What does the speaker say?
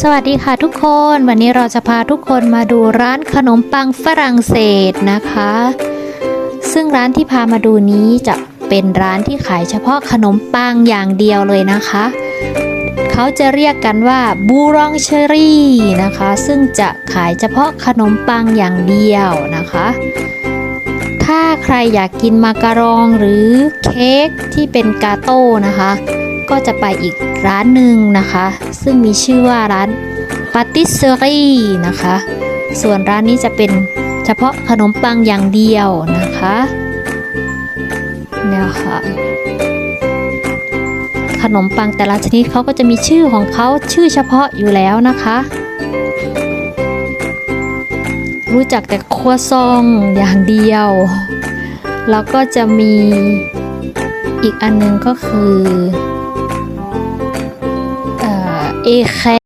สวัสดีค่ะทุกคน วันนี้เราจะพาทุกคนมาดูร้านขนมปังฝรั่งเศสนะคะ ซึ่งร้านที่พามาดูนี้จะเป็นร้านที่ขายเฉพาะขนมปังอย่างเดียวเลยนะคะ เขาจะเรียกกันว่าบูรองเชอรี่นะคะ ซึ่งจะขายเฉพาะขนมปังอย่างเดียวนะคะ ถ้าใครอยากกินมาการองหรือเค้กที่เป็นกาโต้นะคะ ก็จะไปอีก ร้านหนึ่งนะคะ ซึ่งมีชื่อว่าร้านปาติสเซอรี่นะคะ ส่วนร้านนี้จะเป็นเฉพาะขนมปังอย่างเดียวนะคะเนี่ยค่ะ ขนมปังแต่ละชนิดเขาก็จะมีชื่อของเขาชื่อเฉพาะอยู่แล้วนะคะ รู้จักแต่ครัวซองอย่างเดียว แล้วก็จะมีอีกอันหนึงก็คือ เอ่อเอแค